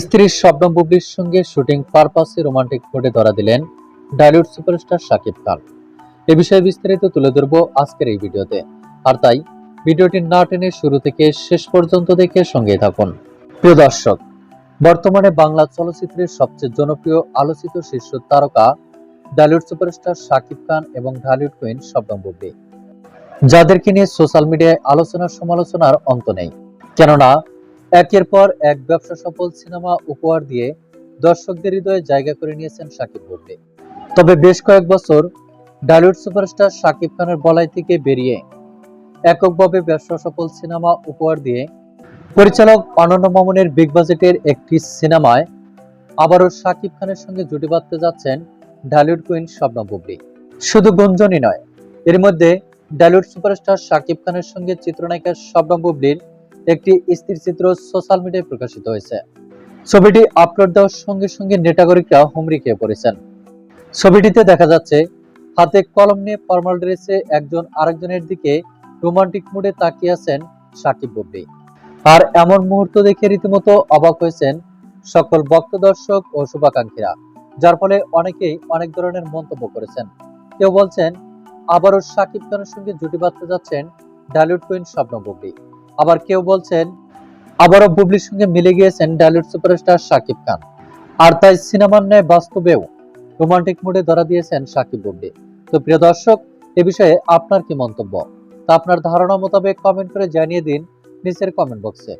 স্ত্রীর শবনম বুবলির সঙ্গে শুটিং পারপাসে রোমান্টিক মোডে ধরা দিলেন ডালিউড সুপারস্টার শাকিব খান। এ বিষয়ে বিস্তারিত তুলে ধরবো আজকের এই ভিডিওতে। আর তাই, ভিডিওটি না টেনে শুরু থেকে শেষ পর্যন্ত দেখে সঙ্গে থাকুন। প্রিয় দর্শক, বর্তমানে বাংলা চলচ্চিত্রের সবচেয়ে জনপ্রিয় আলোচিত শীর্ষ তারকা ডালিউড সুপারস্টার শাকিব খান এবং ঢালিউড কুইন শবনম বুবলি। যাদেরকে নিয়ে সোশ্যাল মিডিয়ায় আলোচনা সমালোচনার অন্ত নেই। কেননা একের পর এক ব্যবসা সফল সিনেমা উপহার দিয়ে দর্শকদের হৃদয়ে জায়গা করে নিয়েছেন শাকিব বুবলি তবে বেশ কয়েক বছর ডালিউড সুপারস্টার শাকিব খানের বলাই থেকে বেরিয়ে এককভাবে ব্যবসা সফল সিনেমা উপহার দিয়ে পরিচালক অনন্য মামুনের বিগ বাজেটের একটি সিনেমায় আবারও শাকিব খানের সঙ্গে জুটি বাঁধতে যাচ্ছেন ঢালিউড কুইন শবনম বুবলি। শুধু গুঞ্জনই নয়, এর মধ্যে ডালিউড সুপারস্টার শাকিব খানের সঙ্গে চিত্রনায়িকা শবনম বুবলির একটি স্থির চিত্র সোশ্যাল মিডিয়ায় প্রকাশিত হয়েছে। ছবিটি আপলোড দেওয়ার সঙ্গে সঙ্গে নেটাগরিকরা হুমড়ি খেয়ে পড়েছেন। ছবিটিতে দেখা যাচ্ছে, হাতে কলম নিয়ে ফর্মাল ড্রেসে একজন আরেকজনের দিকে রোমান্টিক মুডে তাকিয়ে আছেন সাকিব বুবলি আর এমন মুহূর্ত দেখে রীতিমতো অবাক হয়েছেন সকল ভক্ত দর্শক ও শুভাকাঙ্ক্ষীরা, যার ফলে অনেকেই অনেক ধরনের মন্তব্য করেছেন। কেউ বলছেন, আবারও সাকিব খানের সঙ্গে জুটি বাঁধতে যাচ্ছেন ডালিউড কুইন স্বপ্ন বুবলি আবার কেউ বলছেন, আবারও বুবলির সঙ্গে মিলে গিয়েছেন ডালিউড সুপারস্টার শাকিব খান। আর তাই সিনেমার ন্যায় বাস্তবেও রোমান্টিক মুডে ধরা দিয়েছেন শাকিব বুবলি তো প্রিয় দর্শক, এ বিষয়ে আপনার কি মন্তব্য? তা আপনার ধারণা মোতাবেক কমেন্ট করে জানিয়ে দিন নিচের কমেন্ট বক্সে